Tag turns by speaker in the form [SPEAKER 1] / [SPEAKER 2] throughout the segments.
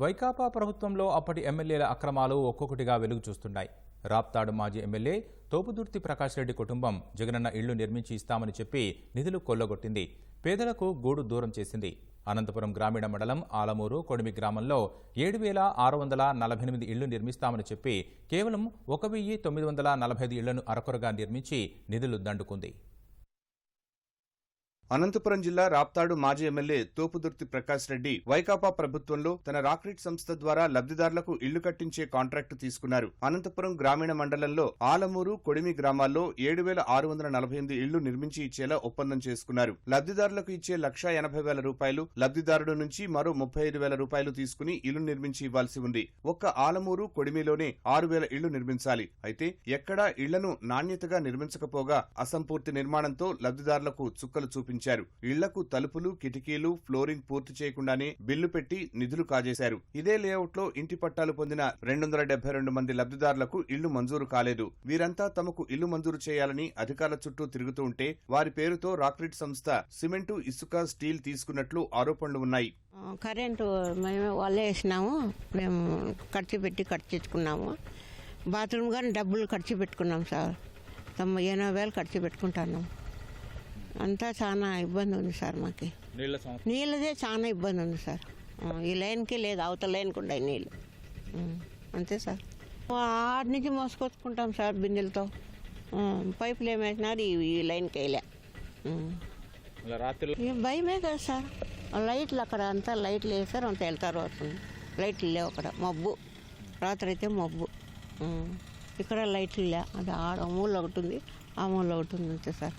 [SPEAKER 1] వైకాపా ప్రభుత్వంలో అప్పటి ఎమ్మెల్యేల అక్రమాలు ఒక్కొక్కటిగా వెలుగు చూస్తున్నాయి రాప్తాడు మాజీ ఎమ్మెల్యే తోపుదుర్తి ప్రకాష్ రెడ్డి కుటుంబం జగనన్న ఇళ్ళు నిర్మించి ఇస్తామని చెప్పి నిధులు కొల్లగొట్టింది. పేదలకు గూడు దూరం చేసింది. అనంతపురం గ్రామీణ మండలం ఆలమూరు కొడిమి గ్రామంలో ఏడు వేల ఆరు వందల నలభై ఎనిమిది ఇళ్ళు నిర్మిస్తామని చెప్పి కేవలం ఒక వెయ్యి తొమ్మిది వందల నలభై ఐదు ఇళ్ళను అరకొరగా నిర్మించి నిధులు దండుకుంది.
[SPEAKER 2] అనంతపురం జిల్లా రాప్తాడు మాజీ ఎమ్మెల్యే తోపుదుర్తి ప్రకాష్ రెడ్డి వైకాపా ప్రభుత్వంలో తన రాక్రిట్ సంస్థ ద్వారా లబ్ధిదారులకు ఇళ్ళు కట్టించే కాంట్రాక్టు తీసుకున్నారు. అనంతపురం గ్రామీణ మండలంలో ఆలమూరు కొడిమి గ్రామాల్లో ఏడు వేల ఆరు వందల నలభై ఎనిమిది ఇళ్ళు నిర్మించి ఇచ్చేలా ఒప్పందం చేసుకున్నారు. లబ్ధిదారులకు ఇచ్చే లక్షా ఎనభై వేల రూపాయలు లబ్ధిదారుడు నుంచి మరో ముప్పై ఐదు వేల రూపాయలు తీసుకుని ఇల్లు నిర్మించి ఇవ్వాల్సి ఉంది. ఒక్క ఆలమూరు కొడిమిలోనే ఆరు వేల ఇళ్ళు నిర్మించాలి. అయితే ఎక్కడా ఇళ్ళను నాణ్యతగా నిర్మించకపోగా అసంపూర్తి నిర్మాణంతో లబ్ధిదారులకు చుక్కలు చూపించారు. ఇళ్ళకు తలుపులు కిటికీలు ఫ్లోరింగ్ పూర్తి చేయకుండానే బిల్లు పెట్టి నిధులు కాజేశారు. ఇదే లేఅవుట్లో ఇంటి పట్టాలు పొందిన రెండు వందల డెబ్బై రెండు మంది లబ్ధిదారులకు ఇళ్ళు మంజూరు కాలేదు. వీరంతా తమకు ఇల్లు మంజూరు చేయాలని అధికారుల చుట్టూ తిరుగుతూ ఉంటే వారి పేరుతో రాక్రిట్ సంస్థ సిమెంటు ఇసుక స్టీల్ తీసుకున్నట్లు ఆరోపణలు ఉన్నాయి.
[SPEAKER 3] కరెంటు మేము వాళ్ళే వేసినాము. మేము ఖర్చు పెట్టి ఖర్చుకున్నాము బాత్రూమ్ కానీ డబ్బులు ఖర్చు పెట్టుకున్నాం సార్. తొంభై ఎనభై వేలు ఖర్చు పెట్టుకుంటాను అంతా చాలా ఇబ్బంది ఉంది సార్ మాకు. నీళ్ళదే చాలా ఇబ్బంది ఉంది సార్. ఈ లైన్కి లేదు అవతల లైన్కి ఉన్నాయి నీళ్ళు. అంతే సార్. ఆడి నుంచి మోసుకొచ్చుకుంటాం సార్ బిందెలతో. పైపులు ఏమేసినారు ఈ ఈ లైన్కి. ఇక భయమే కదా సార్. లైట్లు అక్కడ అంతా లైట్లు వేస్తారు అంత వెళ్తారు వస్తుంది లైట్లు లేవు అక్కడ. మబ్బు. రాత్రి అయితే మబ్బు. ఇక్కడ లైట్లు లే అది ఆడ మూల ఒకటి ఉంది ఆ మూల ఒకటి ఉంది అంతే సార్.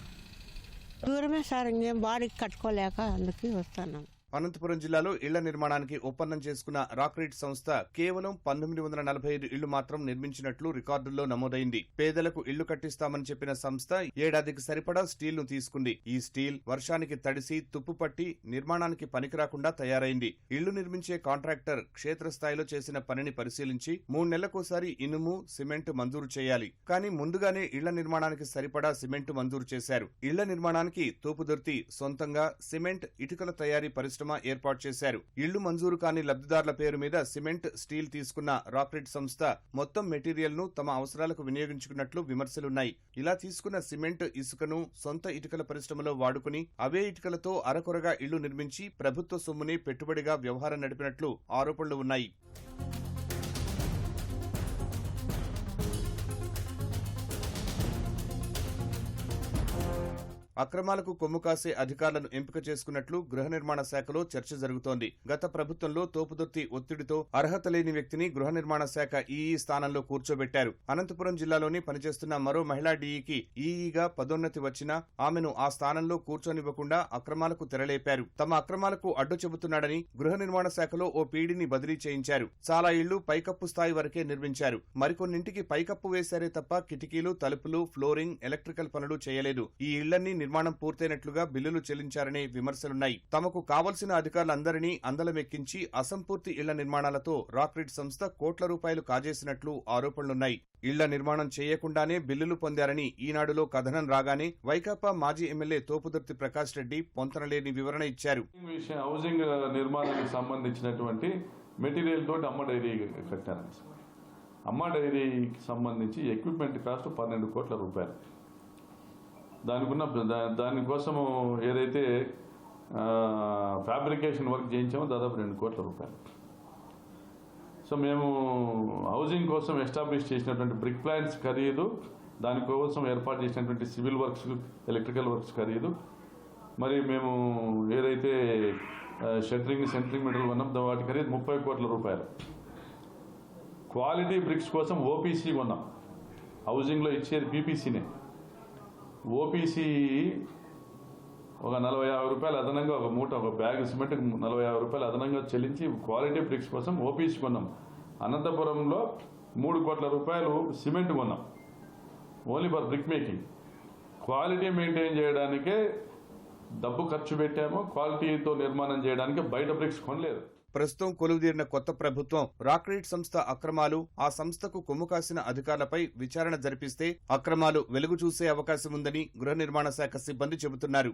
[SPEAKER 3] దూరమే సార్ ఇంకేం బాడీకి కట్టుకోలేక అందుకే వస్తున్నాం.
[SPEAKER 2] అనంతపురం జిల్లాలో ఇళ్ళ నిర్మాణానికి ఒప్పందం చేసుకున్న రాక్రీట్ సంస్థ కేవలం పంతొమ్మిది వందల నలభై ఐదు ఇళ్ళు మాత్రం నిర్మించినట్లు రికార్డుల్లో నమోదైంది. పేదలకు ఇళ్ళు కట్టిస్తామని చెప్పిన సంస్థ ఏడాదికి సరిపడా స్టీల్ను తీసుకుంది. ఈ స్టీల్ వర్షానికి తడిసి తుప్పుపట్టి నిర్మాణానికి పనికిరాకుండా తయారైంది. ఇళ్ళు నిర్మించే కాంట్రాక్టర్ క్షేత్రస్థాయిలో చేసిన పనిని పరిశీలించి మూడు నెలలకోసారి ఇనుము సిమెంట్ మంజూరు చేయాలి. కానీ ముందుగానే ఇళ్ళ నిర్మాణానికి సరిపడా సిమెంట్ మంజూరు చేశారు. ఇళ్ళ నిర్మాణానికి తోపుదొర్తి సొంతంగా సిమెంట్ ఇటుకల తయారీ పరిశ్రమ ఏర్పాటు చేశారు. ఇళ్ళు మంజూరు కాని లబ్ధిదారుల పేరు మీద సిమెంట్ స్టీల్ తీసుకున్న రాక్రిట్ సంస్థ మొత్తం మెటీరియల్ను తమ అవసరాలకు వినియోగించుకున్నట్లు విమర్శలున్నాయి. ఇలా తీసుకున్న సిమెంట్ ఇసుకను సొంత ఇటుకల పరిశ్రమలో వాడుకుని అవే ఇటుకలతో అరకొరగా ఇళ్ళు నిర్మించి ప్రభుత్వ సొమ్ముని పెట్టుబడిగా వ్యవహారం నడిపినట్లు ఆరోపణలు ఉన్నాయి. అక్రమాలకు కొమ్ము కాసే అధికారులను ఎంపిక చేసుకున్నట్లు గృహ నిర్మాణ శాఖలో చర్చ జరుగుతోంది. గత ప్రభుత్వంలో తోపుదొత్తి ఒత్తిడితో అర్హత లేని వ్యక్తిని గృహ నిర్మాణ శాఖ ఈఈ స్థానంలో కూర్చోబెట్టారు. అనంతపురం జిల్లాలోని పనిచేస్తున్న మరో మహిళా డీఈకి ఈఈగా పదోన్నతి వచ్చినా ఆమెను ఆ స్థానంలో కూర్చొనివ్వకుండా అక్రమాలకు తెరలేపారు. తమ అక్రమాలకు అడ్డు చెబుతున్నాడని గృహ నిర్మాణ శాఖలో ఓ పీడీని బదిలీ చేయించారు. చాలా ఇళ్ళు పైకప్పు స్థాయి వరకే నిర్మించారు. మరికొన్నింటికి పైకప్పు వేశారే తప్ప కిటికీలు తలుపులు ఫ్లోరింగ్ ఎలక్ట్రికల్ పనులు చేయలేదు. ఈ ఇళ్ళన్నీ నిర్మాణం పూర్తయినట్లుగా బిల్లులు చెల్లించారనే విమర్శలున్నాయి. తమకు కావలసిన అధికారులందరినీ అందలమెక్కించి అసంపూర్తి ఇళ్ళ నిర్మాణాలతో రాక్రిడ్ సంస్థ కోట్ల రూపాయలు కాజేసినట్లు ఆరోపణలున్నాయి. ఇళ్ళ నిర్మాణం చేయకుండానే బిల్లులు పొందారని ఈనాడులో కథనం రాగానే వైకాపా మాజీ ఎమ్మెల్యే తోపుదుర్తి ప్రకాష్ రెడ్డి పొంతనలేని వివరణ ఇచ్చారు.
[SPEAKER 4] హౌసింగ్ నిర్మాణానికి సంబంధించినటువంటి మెటీరియల్ తోటి అమ్మ డైరీ కట్టారు. అమ్మ డైరీకి సంబంధించి ఎక్విప్మెంట్ కాస్ట్ పన్నెండు కోట్ల రూపాయలు. దానికున్న దా- దానికోసము ఏదైతే ఫ్యాబ్రికేషన్ వర్క్ చేయించామో దాదాపు రెండు కోట్ల రూపాయలు. సో మేము హౌసింగ్ కోసం ఎస్టాబ్లిష్ చేసినటువంటి బ్రిక్ ప్లాంట్స్ ఖరీదు దానికోసం ఏర్పాటు చేసినటువంటి సివిల్ వర్క్స్ ఎలక్ట్రికల్ వర్క్స్ ఖరీదు. మరి మేము ఏదైతే షట్టరింగ్ సెంట్రింగ్ మెటీరియల్ కొన్నాం వాటి ఖరీదు ముప్పై కోట్ల రూపాయలు. క్వాలిటీ బ్రిక్స్ కోసం ఓపీసీ కొన్నాం. హౌసింగ్లో ఇచ్చేది పీపీసీనే ఓపీసీ ఒక నలభై యాభై రూపాయలు అదనంగా ఒక మూట ఒక బ్యాగ్ సిమెంట్ నలభై యాభై రూపాయలు అదనంగా చెల్లించి క్వాలిటీ బ్రిక్స్ కోసం ఓపీసీ కొన్నాం. అనంతపురంలో మూడు కోట్ల రూపాయలు సిమెంట్ కొన్నాం. Only for brick making. Quality maintain చేయడానికే డబ్బు ఖర్చు పెట్టాము. క్వాలిటీతో నిర్మాణం చేయడానికి బయట బ్రిక్స్ కొనలేదు.
[SPEAKER 2] ప్రస్తుతం కొలువుదీరిన కొత్త ప్రభుత్వం రాక్రైట్ సంస్థ అక్రమాలు ఆ సంస్థకు కొమ్ము కాసిన అధికారులపై విచారణ జరిపిస్తే అక్రమాలు వెలుగు చూసే అవకాశం ఉందని గృహ నిర్మాణ శాఖ సిబ్బంది చెబుతున్నారు.